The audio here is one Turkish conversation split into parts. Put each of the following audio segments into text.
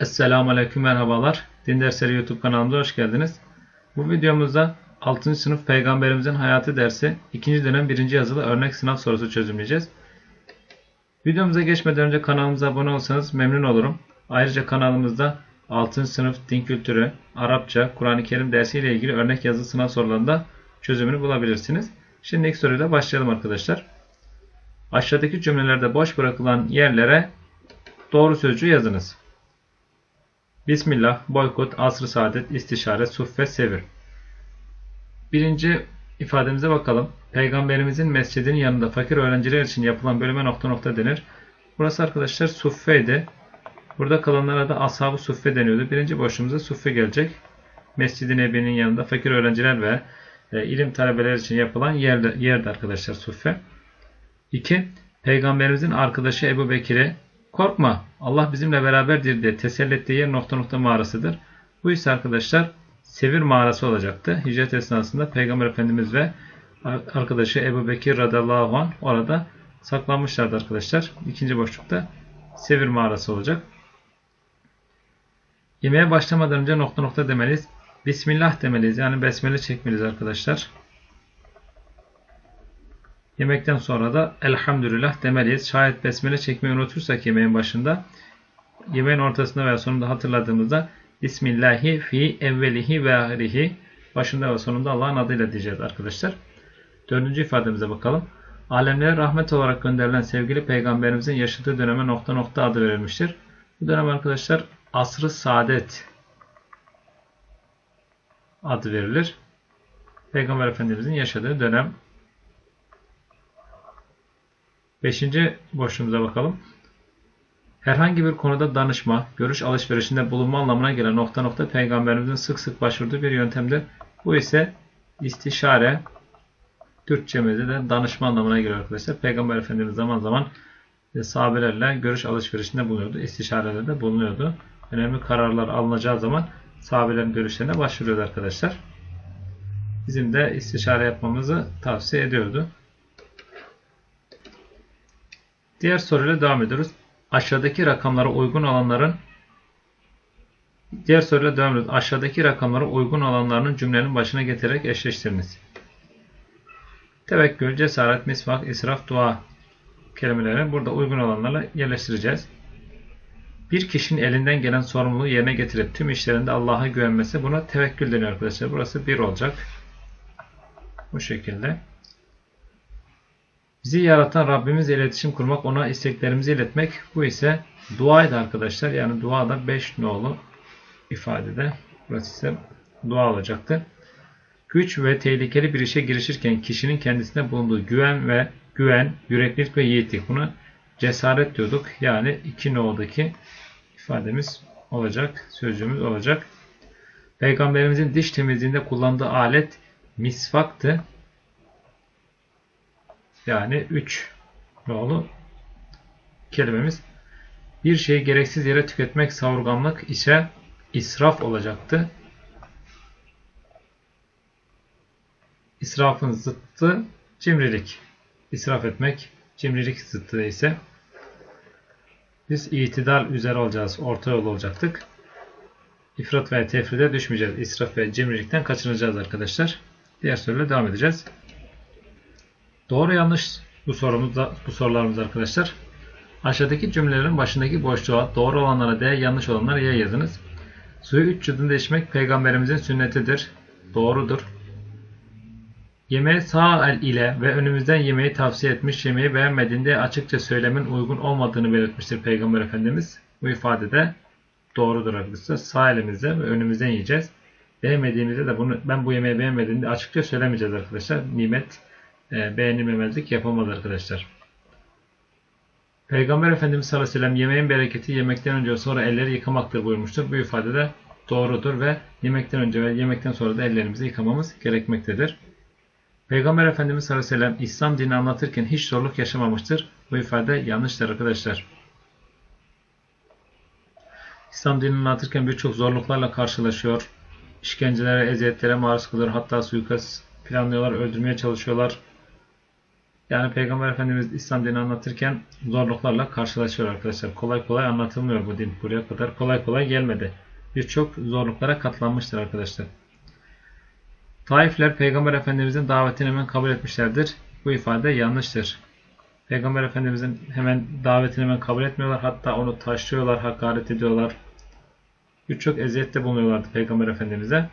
Esselamu Aleyküm merhabalar. Din Dersleri YouTube kanalımıza hoş geldiniz. Bu videomuzda 6. sınıf Peygamberimizin Hayatı dersi 2. dönem 1. yazılı örnek sınav sorusu çözümleyeceğiz. Videomuza geçmeden önce kanalımıza abone olsanız memnun olurum. Ayrıca kanalımızda 6. sınıf din kültürü, Arapça, Kur'an-ı Kerim dersiyle ilgili örnek yazılı sınav sorularında çözümünü bulabilirsiniz. Şimdi ilk soruyla başlayalım arkadaşlar. Aşağıdaki cümlelerde boş bırakılan yerlere doğru sözcüğü yazınız. Bismillah, boykot, asr-ı saadet, istişare, suffe, sevir. Birinci ifademize bakalım. Peygamberimizin mescidinin yanında fakir öğrenciler için yapılan bölüme nokta nokta denir. Burası arkadaşlar suffeydi. Burada kalanlara da ashab-ı suffe deniyordu. Birinci boşluğumuza suffe gelecek. Mescid-i Nebi'nin yanında fakir öğrenciler ve e, ilim talebeleri için yapılan yerde, yerde arkadaşlar suffe. 2. Peygamberimizin arkadaşı Ebu Bekir'e korkma Allah bizimle beraberdir diye teselli ettiği yer nokta nokta mağarasıdır. Bu ise arkadaşlar Sevir mağarası olacaktı. Hicret esnasında Peygamber Efendimiz ve arkadaşı Ebu Bekir radıyallahu anh orada saklanmışlardı arkadaşlar. İkinci boşlukta Sevir mağarası olacak. Yemeğe başlamadan önce nokta nokta demeliyiz. Bismillah demeliyiz. Yani besmele çekmeliyiz arkadaşlar. Yemekten sonra da elhamdülillah demeliyiz. Şayet besmele çekmeyi unutursak yemeğin başında yemeğin ortasında veya sonunda hatırladığımızda Bismillahi fi evvelihi ve ahirihi başında ve sonunda Allah'ın adıyla diyeceğiz arkadaşlar. Dördüncü ifademize bakalım. Alemlere rahmet olarak gönderilen sevgili peygamberimizin yaşadığı döneme nokta nokta adı verilmiştir. Bu dönem arkadaşlar asrı saadet adı verilir. Peygamber Efendimizin yaşadığı dönem Beşinci boşluğumuza bakalım. Herhangi bir konuda danışma, görüş alışverişinde bulunma anlamına gelen nokta nokta peygamberimizin sık sık başvurduğu bir yöntemdir. Bu ise istişare, Türkçemizde de danışma anlamına geliyor arkadaşlar. Peygamber Efendimiz zaman zaman sahabelerle görüş alışverişinde bulunuyordu. İstişarelerde bulunuyordu. Önemli kararlar alınacağı zaman sahabelerin görüşlerine başvuruyordu arkadaşlar. Bizim de istişare yapmamızı tavsiye ediyordu. Diğer soruyla devam ediyoruz. Aşağıdaki rakamlara uygun olanların Diğer soruyla devam ediyoruz. Aşağıdaki rakamlara uygun olanlarının cümlenin başına getirerek eşleştiriniz. Tevekkül, cesaret, misvak, israf, dua kelimelerini burada uygun olanlarla yerleştireceğiz. Bir kişinin elinden gelen sorumluluğu yerine getirip tüm işlerinde Allah'a güvenmesi buna tevekkül deniyor arkadaşlar. Burası bir olacak. Bu şekilde. Bizi yaratan Rabbimizle iletişim kurmak, ona isteklerimizi iletmek. Bu ise duaydı arkadaşlar. Yani dua da 5 nolu ifadede. Burası ise dua olacaktı. Güç ve tehlikeli bir işe girişirken kişinin kendisine bulunduğu güven ve güven, yüreklilik ve yiğitlik. Buna cesaret diyorduk. Yani 2 no'daki ifademiz olacak, sözcüğümüz olacak. Peygamberimizin diş temizliğinde kullandığı alet misvaktı. Yani 3 nolu kelimemiz. Bir şeyi gereksiz yere tüketmek savurganlık ise israf olacaktı. İsrafın zıttı cimrilik. İsraf etmek cimrilik zıttı ise biz itidal üzere olacağız. Orta yol olacaktık. İfrat ve tefride düşmeyeceğiz. İsraf ve cimrilikten kaçınacağız arkadaşlar. Diğer soruyla devam edeceğiz. Doğru yanlış bu sorumuzda bu sorularımız arkadaşlar. Aşağıdaki cümlelerin başındaki boşluğa doğru olanlara D, yanlış olanlara Y yazınız. Suyu üç yudumda içmek peygamberimizin sünnetidir. Doğrudur. Yemeği sağ el ile ve önümüzden yemeği tavsiye etmiş, yemeği beğenmediğinde açıkça söylemin uygun olmadığını belirtmiştir Peygamber Efendimiz. Bu ifade de doğrudur arkadaşlar. Sağ elimizde ve önümüzden yiyeceğiz. Beğenmediğimizde de bunu ben bu yemeği beğenmediğimde açıkça söylemeyeceğiz arkadaşlar. Nimet e, beğenilmemezlik yapamaz arkadaşlar. Peygamber Efendimiz sallallahu aleyhi ve sellem yemeğin bereketi yemekten önce ve sonra elleri yıkamaktır buyurmuştur. Bu ifade de doğrudur ve yemekten önce ve yemekten sonra da ellerimizi yıkamamız gerekmektedir. Peygamber Efendimiz sallallahu aleyhi ve sellem İslam dini anlatırken hiç zorluk yaşamamıştır. Bu ifade yanlıştır arkadaşlar. İslam dinini anlatırken birçok zorluklarla karşılaşıyor. İşkencelere, eziyetlere maruz kalıyor. Hatta suikast planlıyorlar, öldürmeye çalışıyorlar. Yani Peygamber Efendimiz İslam dini anlatırken zorluklarla karşılaşıyor arkadaşlar. Kolay kolay anlatılmıyor bu din. Buraya kadar kolay kolay gelmedi. Birçok zorluklara katlanmıştır arkadaşlar. Taifler Peygamber Efendimizin davetini hemen kabul etmişlerdir. Bu ifade yanlıştır. Peygamber Efendimizin hemen davetini hemen kabul etmiyorlar. Hatta onu taşlıyorlar, hakaret ediyorlar. Birçok eziyette bulunuyorlardı Peygamber Efendimiz'e.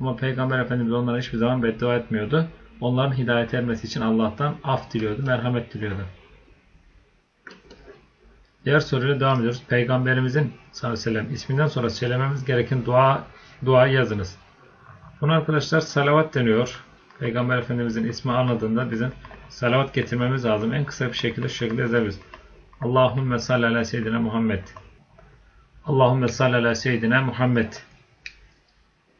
Ama Peygamber Efendimiz onlara hiçbir zaman beddua etmiyordu. Onların hidayet ermesi için Allah'tan af diliyordu, merhamet diliyordu. Diğer soruyla devam ediyoruz. Peygamberimizin sallallahu aleyhi ve sellem isminden sonra söylememiz gereken dua duayı yazınız. Bunu arkadaşlar salavat deniyor. Peygamber Efendimizin ismi anladığında bizim salavat getirmemiz lazım. En kısa bir şekilde şu şekilde yazabiliriz. Allahümme salli ala seyyidina Muhammed. Allahümme salli ala seyyidina Muhammed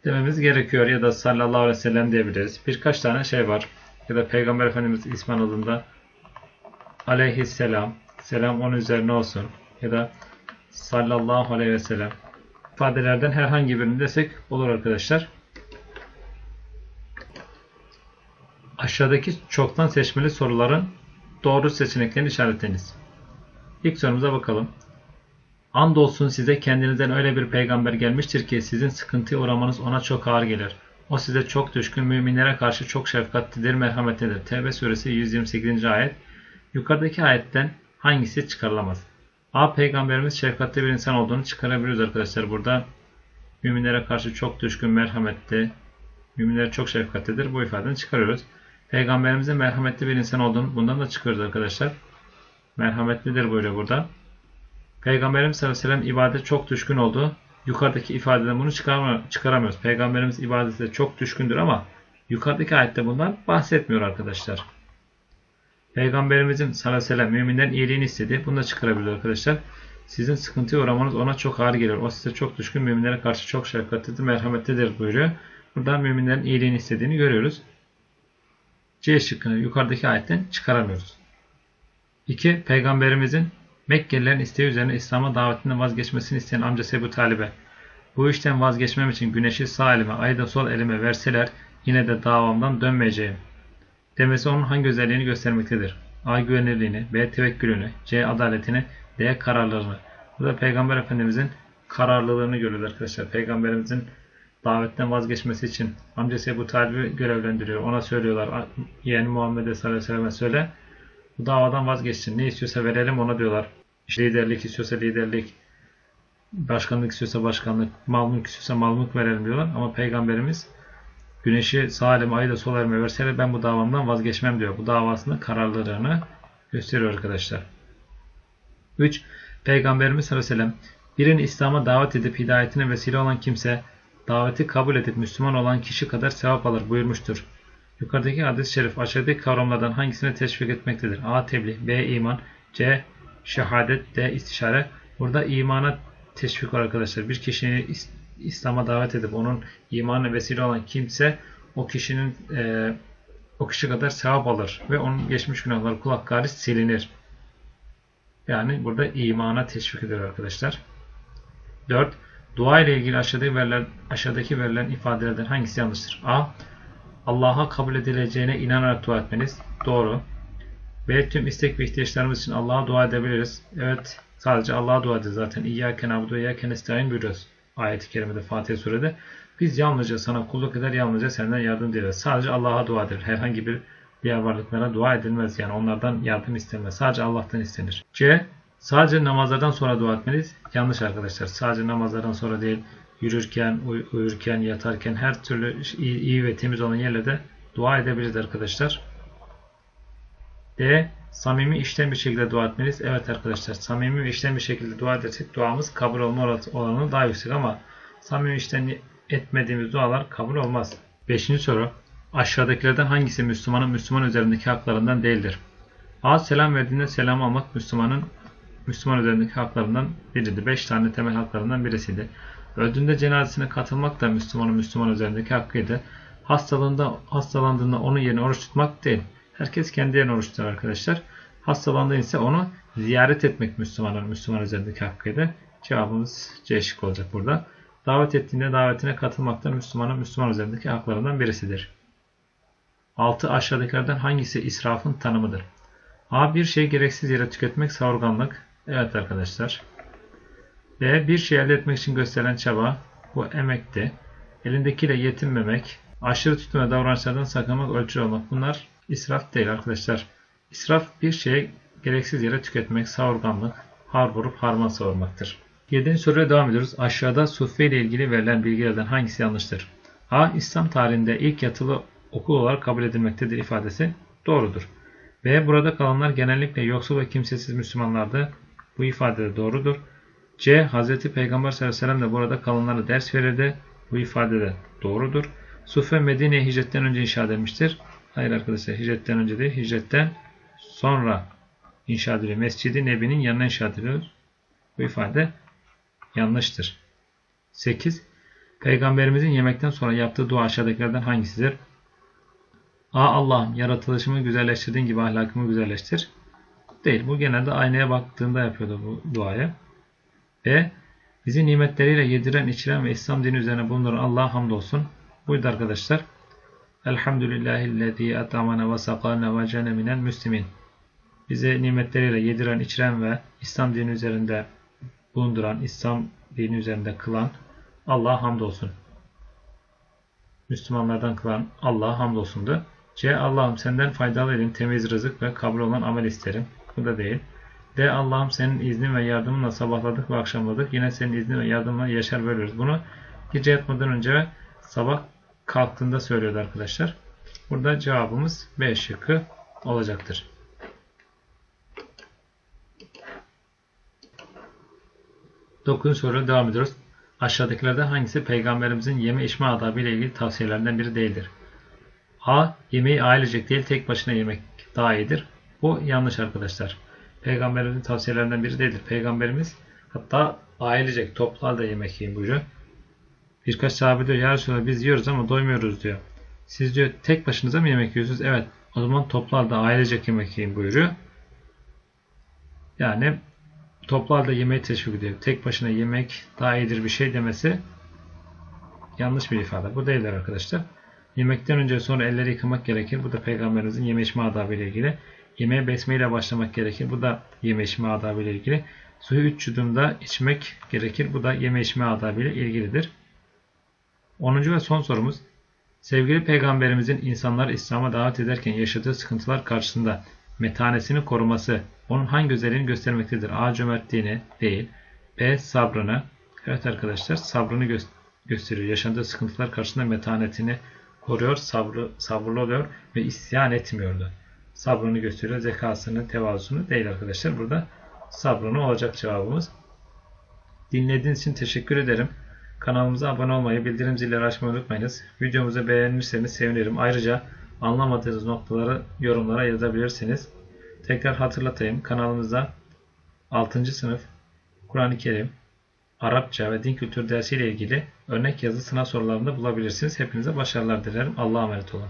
dememiz gerekiyor ya da sallallahu aleyhi ve sellem diyebiliriz. Birkaç tane şey var. Ya da Peygamber Efendimiz ismi anladığında aleyhisselam, selam onun üzerine olsun ya da sallallahu aleyhi ve sellem ifadelerden herhangi birini desek olur arkadaşlar. Aşağıdaki çoktan seçmeli soruların doğru seçeneklerini işaretleyiniz. İlk sorumuza bakalım. Andolsun size kendinizden öyle bir peygamber gelmiştir ki sizin sıkıntıya uğramanız ona çok ağır gelir. O size çok düşkün, müminlere karşı çok şefkatlidir, merhametlidir. Tevbe suresi 128. ayet. Yukarıdaki ayetten hangisi çıkarılamaz? A. Peygamberimiz şefkatli bir insan olduğunu çıkarabiliriz arkadaşlar. Burada müminlere karşı çok düşkün, merhametli, müminlere çok şefkatlidir. Bu ifadeni çıkarıyoruz. Peygamberimizin merhametli bir insan olduğunu bundan da çıkıyoruz arkadaşlar. Merhametlidir buyuruyor burada. Peygamberimiz sallallahu aleyhi ve sellem ibadet çok düşkün oldu. Yukarıdaki ifadeden bunu çıkaramıyoruz. Peygamberimiz ibadete çok düşkündür ama yukarıdaki ayette bundan bahsetmiyor arkadaşlar. Peygamberimizin sallallahu aleyhi ve sellem müminlerin iyiliğini istedi. Bunu da çıkarabiliyor arkadaşlar. Sizin sıkıntıya uğramanız ona çok ağır gelir. O size çok düşkün, müminlere karşı çok şefkatlidir, merhametlidir buyuruyor. Buradan müminlerin iyiliğini istediğini görüyoruz. C şıkkını yukarıdaki ayetten çıkaramıyoruz. 2. Peygamberimizin Mekkelilerin isteği üzerine İslam'a davetinden vazgeçmesini isteyen amcası Ebu Talib'e bu işten vazgeçmem için güneşi sağ elime, ayı da sol elime verseler yine de davamdan dönmeyeceğim. Demesi onun hangi özelliğini göstermektedir? A. Güvenirliğini, B. Tevekkülünü, C. Adaletini, D. Kararlılığını. Burada Peygamber Efendimizin kararlılığını görüyoruz arkadaşlar. Peygamberimizin davetten vazgeçmesi için amcası Ebu Talib'i görevlendiriyor. Ona söylüyorlar. Yeğeni Muhammed'e sallallahu aleyhi ve söyle. Bu davadan vazgeçsin. Ne istiyorsa verelim ona diyorlar. İşte liderlik istiyorsa liderlik, başkanlık istiyorsa başkanlık, mal mülk istiyorsa mal mülk verelim diyorlar. Ama Peygamberimiz güneşi sağ elime, ayı da sol elime verseler ben bu davamdan vazgeçmem diyor. Bu davasında kararlılığını gösteriyor arkadaşlar. 3. Peygamberimiz sallallahu aleyhi ve sellem birini İslam'a davet edip hidayetine vesile olan kimse daveti kabul edip Müslüman olan kişi kadar sevap alır buyurmuştur. Yukarıdaki hadis-i şerif aşağıdaki kavramlardan hangisine teşvik etmektedir? A. Tebliğ B. iman C. Şehadet D. istişare Burada imana teşvik var arkadaşlar. Bir kişinin İslam'a davet edip onun imanına vesile olan kimse o kişinin e, o kişi kadar sevap alır ve onun geçmiş günahları kulak garis silinir. Yani burada imana teşvik ediyor arkadaşlar. 4. Dua ile ilgili aşağıdaki verilen, aşağıdaki verilen ifadelerden hangisi yanlıştır? A. Allah'a kabul edileceğine inanarak dua etmeniz. Doğru. B. Tüm istek ve ihtiyaçlarımız için Allah'a dua edebiliriz. Evet. Sadece Allah'a dua ederiz zaten. İyyâke na'budu ve iyyâke nestaîn buyuruyoruz. Ayet-i kerimede Fatiha surede. Biz yalnızca sana kulluk eder, yalnızca senden yardım dileriz. Sadece Allah'a dua edilir. Herhangi bir diğer varlıklara dua edilmez. Yani onlardan yardım istenmez. Sadece Allah'tan istenir. C. Sadece namazlardan sonra dua etmeliyiz. Yanlış arkadaşlar. Sadece namazlardan sonra değil, yürürken, uy uyurken, yatarken her türlü iyi ve temiz olan yerlerde dua edebiliriz arkadaşlar. D. Samimi işten bir şekilde dua etmeliyiz. Evet arkadaşlar samimi işten bir şekilde dua edersek duamız kabul olma oranı daha yüksek ama samimi işten etmediğimiz dualar kabul olmaz. Beşinci soru. Aşağıdakilerden hangisi Müslümanın Müslüman üzerindeki haklarından değildir? A. Selam verdiğinde selam almak Müslümanın Müslüman üzerindeki haklarından biridir. Beş tane temel haklarından birisiydi. Öldüğünde cenazesine katılmak da Müslümanın Müslüman üzerindeki hakkıydı. Hastalığında, hastalandığında onun yerine oruç tutmak değil. Herkes kendi yerine oruç tutar arkadaşlar. Hastalandığında ise onu ziyaret etmek Müslümanın Müslüman üzerindeki hakkıydı. Cevabımız C şık olacak burada. Davet ettiğinde davetine katılmak da Müslümanın Müslüman üzerindeki haklarından birisidir. 6 aşağıdakilerden hangisi israfın tanımıdır? A. Bir şey gereksiz yere tüketmek savurganlık. Evet arkadaşlar. B. Bir şey elde etmek için gösterilen çaba. Bu emekti. Elindekiyle yetinmemek. Aşırı tutum ve davranışlardan sakınmak, ölçülü olmak. Bunlar israf değil arkadaşlar. İsraf bir şeyi gereksiz yere tüketmek, savurganlık, har vurup harman savurmaktır. 7. soruya devam ediyoruz. Aşağıda Sufi ile ilgili verilen bilgilerden hangisi yanlıştır? A. İslam tarihinde ilk yatılı okul olarak kabul edilmektedir ifadesi doğrudur. B. Burada kalanlar genellikle yoksul ve kimsesiz Müslümanlardı. Bu ifade de doğrudur. C. Hz. Peygamber sallallahu aleyhi ve sellem de burada kalanlara ders verirdi. Bu ifade de doğrudur. Sufe Medine'ye hicretten önce inşa edilmiştir. Hayır arkadaşlar hicretten önce değil, hicretten sonra inşa ediliyor. Mescidi Nebi'nin yanına inşa ediliyor. Bu ifade yanlıştır. 8. Peygamberimizin yemekten sonra yaptığı dua aşağıdakilerden hangisidir? A. Allah'ım yaratılışımı güzelleştirdiğin gibi ahlakımı güzelleştir. Değil. Bu genelde aynaya baktığında yapıyordu bu duayı. B. Bizi nimetleriyle yediren, içiren ve İslam dini üzerine bulunduran Allah'a hamdolsun. Buydu arkadaşlar. Elhamdülillahillezî etamana ve sakana ve cene minel müslimin. Bize nimetleriyle yediren, içiren ve İslam dini üzerinde bulunduran, İslam dini üzerinde kılan Allah'a hamdolsun. Müslümanlardan kılan Allah'a hamdolsundu. C. Allah'ım senden faydalı ilim, temiz rızık ve kabul olan amel isterim. Bu da değil. D. Allah'ım senin iznin ve yardımınla sabahladık ve akşamladık. Yine senin iznin ve yardımınla yaşar ve. Bunu gece yatmadan önce sabah kalktığında söylüyordu arkadaşlar. Burada cevabımız B şıkkı olacaktır. Dokuzuncu soruya devam ediyoruz. Aşağıdakilerden hangisi peygamberimizin yeme içme adabı ile ilgili tavsiyelerden biri değildir? A. Yemeği ailecek değil tek başına yemek daha iyidir. Bu yanlış arkadaşlar. Peygamberimizin tavsiyelerinden biri değildir. Peygamberimiz hatta ailecek toplu halde yemek yiyin buyuruyor. Birkaç sahabe diyor ya Resulallah biz yiyoruz ama doymuyoruz diyor. Siz diyor tek başınıza mı yemek yiyorsunuz? Evet. O zaman toplu halde ailecek yemek yiyin buyuruyor. Yani toplu halde yemeği teşvik ediyor. Tek başına yemek daha iyidir bir şey demesi yanlış bir ifade. Bu değildir arkadaşlar. Yemekten önce sonra elleri yıkamak gerekir. Bu da peygamberimizin yeme içme adabı ile ilgili. Yemeğe besmeyle başlamak gerekir. Bu da yeme içme adabı ile ilgili. Suyu 3 yudumda içmek gerekir. Bu da yeme içme adabı ile ilgilidir. 10. ve son sorumuz. Sevgili peygamberimizin insanlar İslam'a davet ederken yaşadığı sıkıntılar karşısında metanesini koruması onun hangi özelliğini göstermektedir? A. Cömertliğini değil. B. Sabrını. Evet arkadaşlar sabrını gö gösteriyor. Yaşadığı sıkıntılar karşısında metanetini koruyor, sabrı, sabırlı oluyor ve isyan etmiyordu. Sabrını gösteriyor, zekasını, tevazusunu değil arkadaşlar. Burada sabrını olacak cevabımız. Dinlediğiniz için teşekkür ederim. Kanalımıza abone olmayı, bildirim zilleri açmayı unutmayınız. Videomuzu beğenirseniz sevinirim. Ayrıca anlamadığınız noktaları yorumlara yazabilirsiniz. Tekrar hatırlatayım. Kanalımızda 6. sınıf Kur'an-ı Kerim, Arapça ve din kültürü dersi ile ilgili örnek yazı sınav sorularını bulabilirsiniz. Hepinize başarılar dilerim. Allah'a emanet olun.